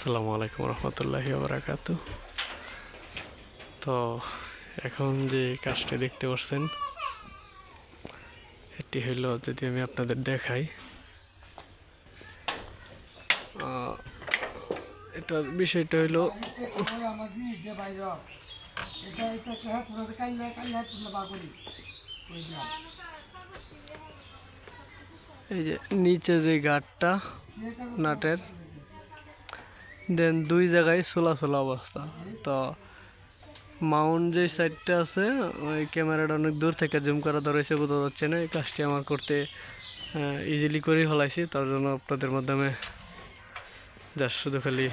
আসসালামু আলাইকুম রহমতুল্লাহ বারাকাত তো, এখন যে কাজটি দেখতে পাচ্ছেন এটি হইল যদি আমি আপনাদের দেখাই এটার বিষয়টা হইল এই যে নিচে যে গাঠটা নাটের দেন দুই জায়গায় সোলা সোলা অবস্থা। তো মাউন্ট যে সাইডটা আছে, ওই ক্যামেরাটা অনেক দূর থেকে জুম করা ধরেছে, বোঝা যাচ্ছে না। এই কাজটি আমার করতে ইজিলি করেই ফেলাইছি। তার জন্য আপনাদের মাধ্যমে জাস্ট শুধু খালি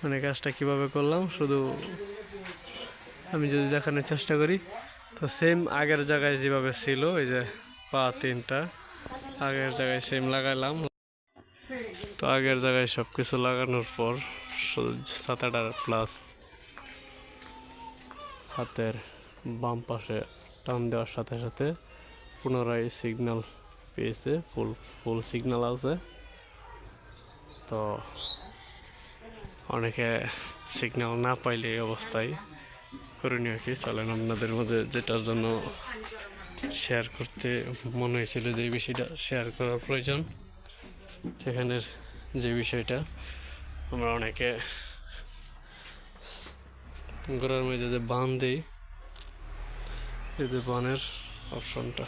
মানে কাজটা কীভাবে করলাম, শুধু আমি যদি দেখানোর চেষ্টা করি। তো সেম আগের জায়গায় যেভাবে ছিল ওই যে পা তিনটা, আগের জায়গায় সেম লাগাইলাম। তো আগের জায়গায় সব কিছু লাগানোর পর সাতাটা প্লাস হাতের বাম পাশে টান দেওয়ার সাথে সাথে পুনরায় সিগন্যাল পেয়েছে ফুল ফুল সিগন্যাল আছে। তো অনেকে সিগন্যাল না পাইলে এই অবস্থায় করণীয় কি? চলেন আপনাদের মধ্যে যেটার জন্য শেয়ার করতে মনে হয়েছিল যে বিষয়টা শেয়ার করার প্রয়োজন। সেখানের যে বিষয়টা, আমরা অনেকে গোড়ার মধ্যে যে বান দিই, এই যে বানের অপশনটা।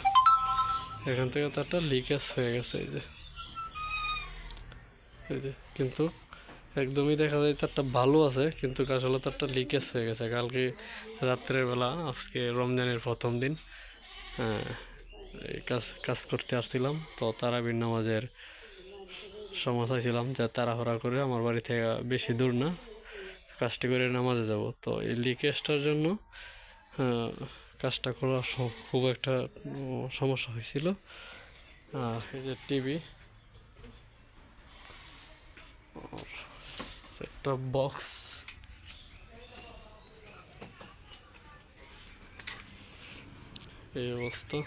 এখান থেকে তারটা লিকেজ হয়ে গেছে, এই যে। এই যে, কিন্তু একদমই দেখা যায় তারটা ভালো আছে, কিন্তু আসলে তারটা লিকেজ হয়ে গেছে। কালকে রাত্রের বেলা, আজকে রমজানের প্রথম দিন কাজ কাজ করতে আসছিলাম। তো তারাবির নামাজের সময় চাইছিলাম যে তাড়াহুড়া করে আমার বাড়ি থেকে বেশি দূর না। কাজটি করে নামাজে যাব। তো এই লিকেজটার জন্য কাজটা করা খুব একটা সমস্যা হয়েছিল। আর এই যে টিভি একটা বক্স এই অবস্থা।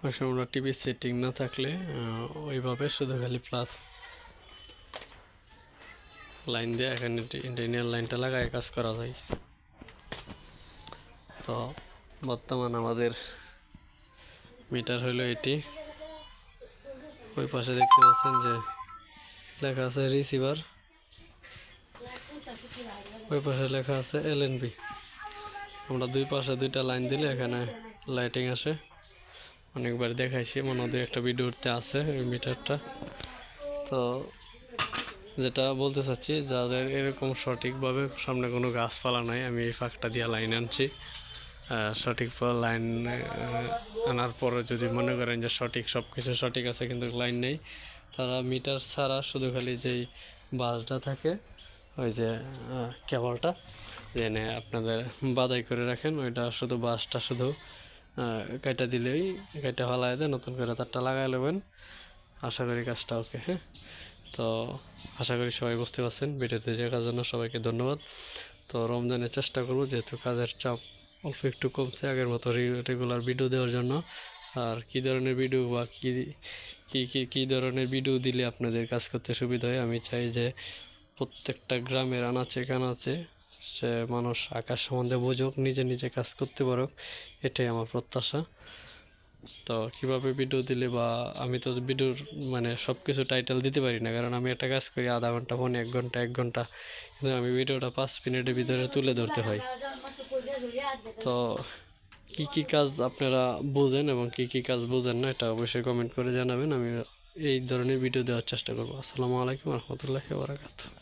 আমরা টিভি সেটিং না থাকলে ওইভাবে শুধু খালি প্লাস লাইন দিয়ে এখানে ইন্টারনাল লাইনটা লাগায় কাজ করা যায়। তো বর্তমান আমাদের মিটার হলো এটি। ওই পাশে দেখতে পাচ্ছেন যে লেখা আছে রিসিভার ওই পাশে লেখা আছে এলএনবি আমরা দুই পাশে দুইটা লাইন দিলে এখানে লাইটিং আসে। অনেকবার দেখাইছি, মনে হয় একটা ভিডিওতে আছে ওই মিটারটা তো যেটা বলতে চাচ্ছি, যাদের এরকম সঠিকভাবে সামনে কোনো গাছপালা নাই, আমি এই ফাঁকটা দিয়ে লাইন আনছি। সঠিক লাইন আনার পরে যদি মনে করেন যে সঠিক সব কিছু সঠিক আছে কিন্তু লাইন নেই, তারা মিটার ছাড়া শুধু খালি যেই বাসটা থাকে, ওই যে কেবলটা জেনে আপনাদের বাদাই করে রাখেন, ওইটা শুধু বাসটা শুধু কেটে দিলেই কেটে ফেলাই দেয় নতুন করে তারটা লাগাই নেবেন। আশা করি কাজটা ওকে হ্যাঁ? তো আশা করি সবাই বুঝতে পারছেন ভিডিওতে দেখার জন্য সবাইকে ধন্যবাদ। তো রমজানের চেষ্টা করব, যেহেতু কাজের চাপ অল্প একটু কমছে আগের মতো রেগুলার ভিডিও দেওয়ার জন্য। আর কী ধরনের ভিডিও বা কী কী কী কী ধরনের ভিডিও দিলে আপনাদের কাজ করতে সুবিধা হয়? আমি চাই যে প্রত্যেকটা গ্রামের আনাচে কানাচে সে মানুষ আকাশ সম্বন্ধে বুঝুক, নিজে নিজে কাজ করতে পারুক, এটাই আমার প্রত্যাশা। তো কীভাবে ভিডিও দিলে বা আমি তো ভিডিওর মানে সব কিছু টাইটেল দিতে পারি না, কারণ আমি একটা কাজ করি, আধা ঘণ্টা ফোন এক ঘণ্টা এক ঘণ্টা, কিন্তু আমি ভিডিওটা পাঁচ মিনিটের ভিতরে তুলে ধরতে হয়। তো কি কি কাজ আপনারা বোঝেন এবং কি কি কাজ বোঝেন না, এটা অবশ্যই কমেন্ট করে জানাবেন, আমি এই ধরনের ভিডিও দেওয়ার চেষ্টা করব। আসসালামু আলাইকুম রহমতুল্লাহি বারাকাতুহ।